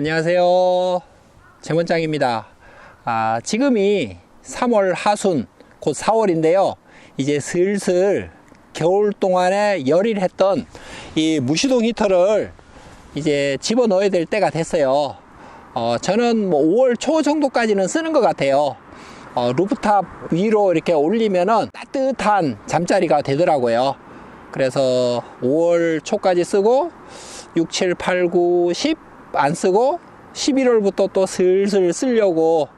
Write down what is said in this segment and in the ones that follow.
안녕하세요. 재원장입니다. 아, 지금이 3월 하순, 곧 4월인데요. 이제 슬슬 겨울 동안에 열일했던 이 무시동 히터를 이제 집어 넣어야 될 때가 됐어요. 어, 저는 뭐 5월 초 정도까지는 쓰는 것 같아요. 어, 루프탑 위로 이렇게 올리면은 따뜻한 잠자리가 되더라고요. 그래서 5월 초까지 쓰고 6, 7, 8, 9, 10 안 쓰고 11월부터 또 슬슬 쓰려고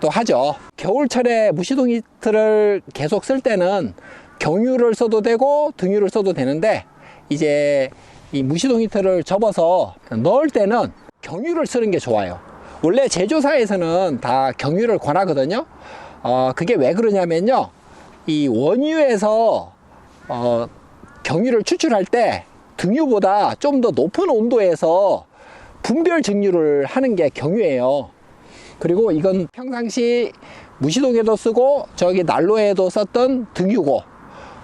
또 하죠. 겨울철에 무시동 히트를 계속 쓸 때는 경유를 써도 되고 등유를 써도 되는데 이제 이 무시동 히트를 접어서 넣을 때는 경유를 쓰는 게 좋아요. 원래 제조사에서는 다 경유를 권하거든요. 어, 그게 왜 그러냐면요. 이 원유에서 어, 경유를 추출할 때 등유보다 좀 더 높은 온도에서 분별 증류를 하는 게 경유예요. 그리고 이건 평상시 무시동에도 쓰고 저기 난로에도 썼던 등유고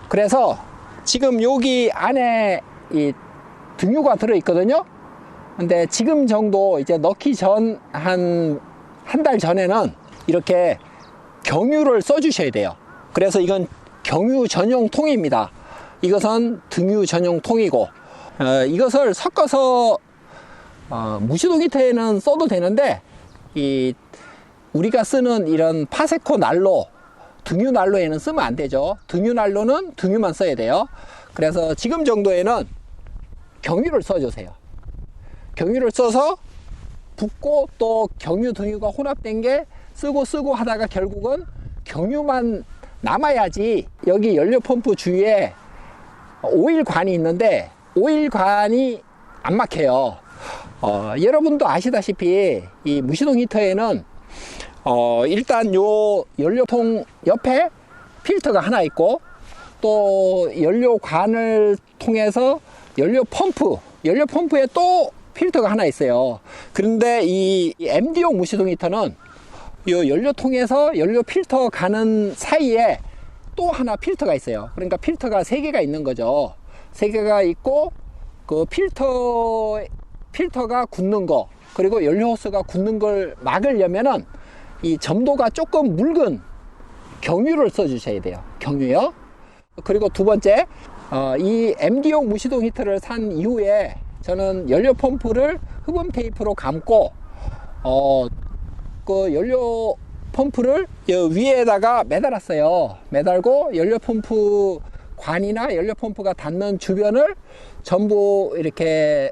그래서 지금 여기 안에 이 등유가 들어 있거든요. 근데 지금 정도 이제 넣기 전 한 한 달 전에는 이렇게 경유를 써 주셔야 돼요. 그래서 이건 경유 전용 통입니다. 이것은 등유 전용 통이고 어, 이것을 섞어서 어, 무시동 히터에는 써도 되는데 이 우리가 쓰는 이런 파세코 난로 등유 난로에는 쓰면 안 되죠. 등유 난로는 등유만 써야 돼요. 그래서 지금 정도에는 경유를 써주세요. 경유를 써서 붓고 또 경유 등유가 혼합된 게 쓰고 쓰고 하다가 결국은 경유만 남아야지 여기 연료 펌프 주위에 오일 관이 있는데 오일 관이 안 막혀요. 어, 여러분도 아시다시피 이 무시동 히터에는 어, 일단 요 연료통 옆에 필터가 하나 있고 또 연료관을 통해서 연료 펌프, 연료 펌프에 또 필터가 하나 있어요. 그런데 이 MD용 무시동 히터는 요 연료통에서 연료 필터 가는 사이에 또 하나 필터가 있어요. 그러니까 필터가 세 개가 있는 거죠. 세 개가 있고 그 필터 필터가 굳는 거 그리고 연료 호스가 굳는 걸 막으려면은 이 점도가 조금 묽은 경유를 써 주셔야 돼요. 경유요. 그리고 두 번째 어, 이 MD용 무시동 히터를 산 이후에 저는 연료 펌프를 흡음 테이프로 감고 어, 그 연료 펌프를 위에다가 매달았어요. 매달고 연료 펌프 관이나 연료 펌프가 닿는 주변을 전부 이렇게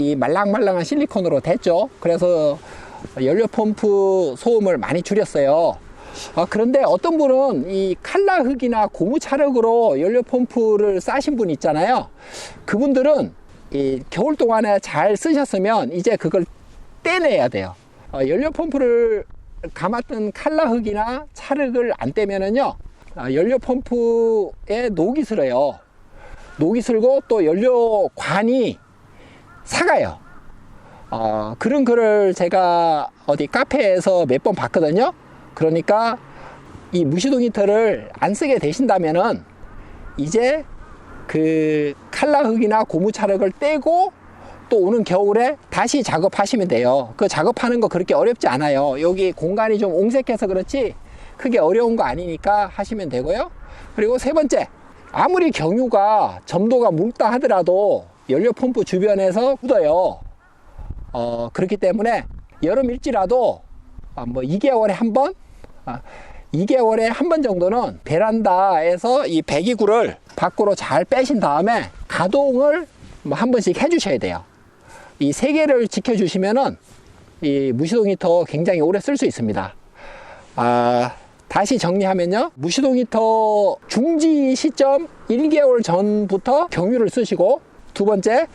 이 말랑말랑한 실리콘으로 됐죠. 그래서 연료 펌프 소음을 많이 줄였어요. 아, 그런데 어떤 분은 이 칼라 흙이나 고무 찰흙으로 연료 펌프를 싸신 분 있잖아요. 그분들은 이 겨울 동안에 잘 쓰셨으면 이제 그걸 떼내야 돼요. 어, 연료 펌프를 감았던 칼라 흙이나 찰흙을 안 떼면은요, 아, 연료 펌프에 녹이 슬어요. 녹이 슬고 또 연료관이 사가요. 어, 그런 글을 제가 어디 카페에서 몇 번 봤거든요. 그러니까 이 무시동 히터를 안 쓰게 되신다면은 이제 그 칼라 흙이나 고무 찰흙을 떼고 또 오는 겨울에 다시 작업하시면 돼요. 그 작업하는 거 그렇게 어렵지 않아요. 여기 공간이 좀 옹색해서 그렇지 크게 어려운 거 아니니까 하시면 되고요. 그리고 세 번째, 아무리 경유가 점도가 묽다 하더라도 연료 펌프 주변에서 굳어요. 어, 그렇기 때문에 여름일지라도 아, 뭐 2개월에 한 번, 아, 2개월에 한 번 정도는 베란다에서 이 배기구를 밖으로 잘 빼신 다음에 가동을 뭐 한 번씩 해주셔야 돼요. 이 세 개를 지켜주시면은 이 무시동 히터 굉장히 오래 쓸 수 있습니다. 아, 다시 정리하면요. 무시동 히터 중지 시점 1개월 전부터 경유를 쓰시고 두 번째,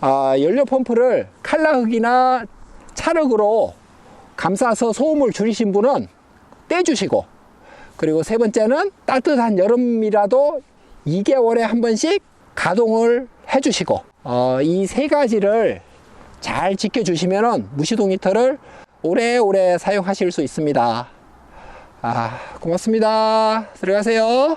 아, 연료 펌프를 칼라흙이나 찰흙으로 감싸서 소음을 줄이신 분은 떼주시고 그리고 세 번째는 따뜻한 여름이라도 2개월에 한 번씩 가동을 해주시고 어, 이 세 가지를 잘 지켜주시면 무시동 히터를 오래오래 사용하실 수 있습니다. 아, 고맙습니다. 들어가세요.